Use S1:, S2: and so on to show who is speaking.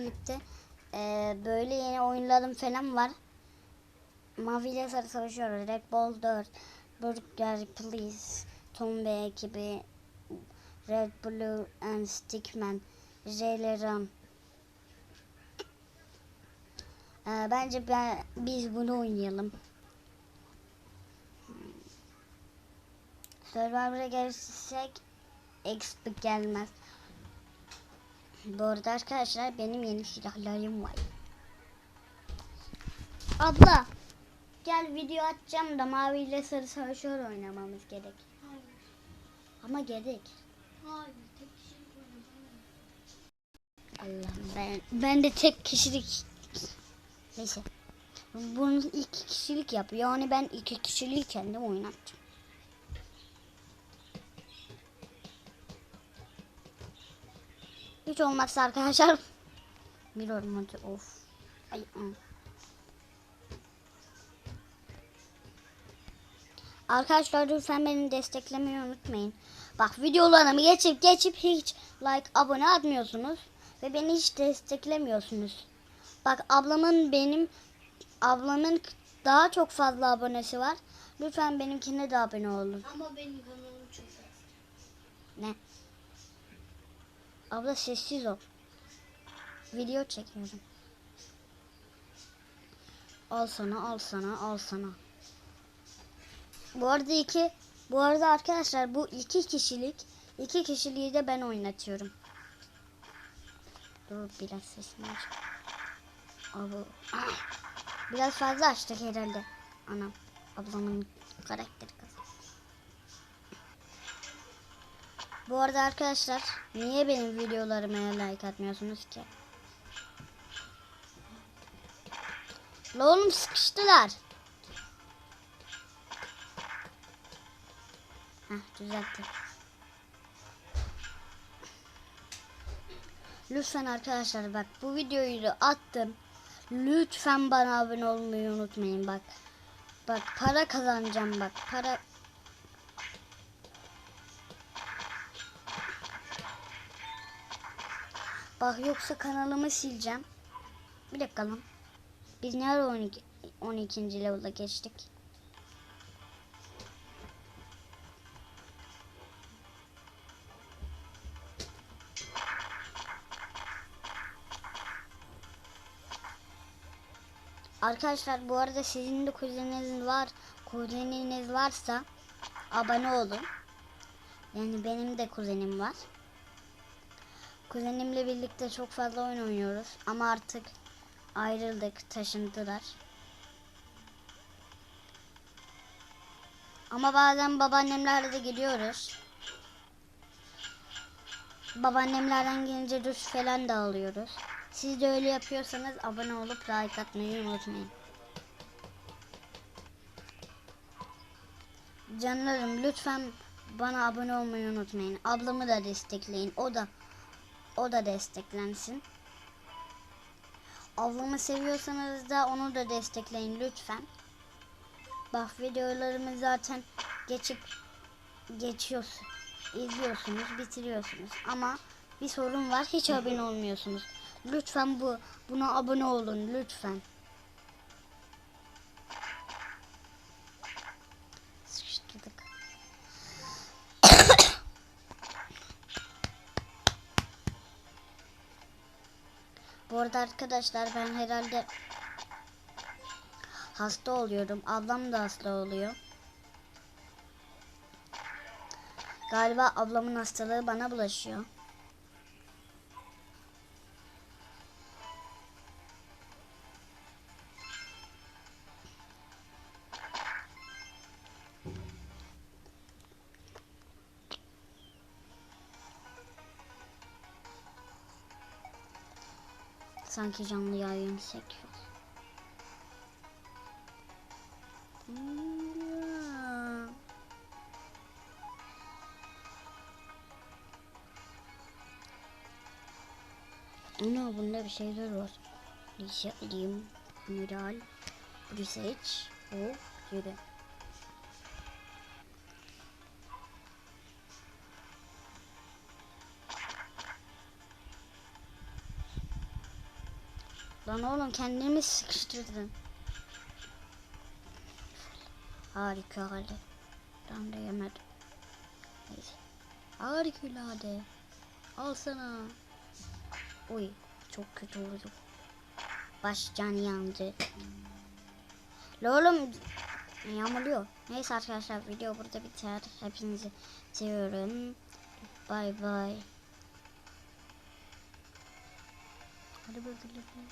S1: birlikte e, böyle yeni oyunlarım falan var. Mavi ile sarı savaşıyoruz. Red Bull 4, Burger Please, Tombe ekibi, Red Blue and Stickman, Jaileron. E, bence ben, biz bunu oynayalım. Survivor'a gelirsek XP gelmez. Bu arada arkadaşlar benim yeni silahlarım var. Abla gel video atacağım da mavi ile sarı savaşıyor oynamamız gerek.
S2: Hayır.
S1: Ama gerek.
S2: Hayır. Tek kişilik oynayalım.
S1: Allah'ım ben ben de tek kişilik neyse. Bunu iki kişilik yapıyor. Yani ben iki kişiliği kendim oynatacağım. Hiç olmazsa arkadaşlar biliyorum hadi of. Ay. Arkadaşlar lütfen beni desteklemeyi unutmayın. Bak videolarımı geçip geçip hiç like abone atmıyorsunuz ve beni hiç desteklemiyorsunuz. Bak ablamın benim ablamın daha çok fazla abonesi var. Lütfen benimkine de abone olun.
S2: Ama benim kanalım çok az.
S1: Ne? Abla sessiz ol. Video çekiyorum. Al sana, al sana, al sana. Bu arada iki, bu arada arkadaşlar bu iki kişilik, iki kişiliği de ben oynatıyorum. Dur biraz sesini aç. Abi, biraz fazla açtık herhalde. Anam, ablamın karakteri Bu arada arkadaşlar niye benim videolarıma like atmıyorsunuz ki? La sıkıştılar. Heh düzelttim. Lütfen arkadaşlar bak bu videoyu da attım. Lütfen bana abone olmayı unutmayın bak. Bak para kazanacağım bak. Para Bak yoksa kanalımı sileceğim. Bir dakika lan. Biz ne ara 12, 12. level'a geçtik? Arkadaşlar bu arada sizin de kuzeniniz var. Kuzeniniz varsa abone olun. Yani benim de kuzenim var. Kuzenimle birlikte çok fazla oyun oynuyoruz ama artık ayrıldık, taşındılar. Ama bazen babaannemlerle de gidiyoruz. Babaannemlerden gelince duş falan da alıyoruz. Siz de öyle yapıyorsanız abone olup like atmayı unutmayın. Canlarım lütfen bana abone olmayı unutmayın. Ablamı da destekleyin. O da o da desteklensin. Ablamı seviyorsanız da onu da destekleyin lütfen. Bak videolarımı zaten geçip geçiyorsun. izliyorsunuz, bitiriyorsunuz. Ama bir sorun var. Hiç abone olmuyorsunuz. Lütfen bu buna abone olun lütfen. Bu arada arkadaşlar ben herhalde hasta oluyorum. Ablam da hasta oluyor. Galiba ablamın hastalığı bana bulaşıyor. Sanki canlı yayın sekiyor. Hmm. Ana bunda bir şeyler var. Lisyum, mineral, research, o gibi. Lan oğlum kendimi sıkıştırdın. Harika hali. Ben de yemedim. Neyse. Harikulade. Al sana. Uy çok kötü oldu. Başcan yandı. La oğlum yağmurluyor. Neyse arkadaşlar video burada biter. Hepinizi seviyorum. Bay bay. Hadi bakalım.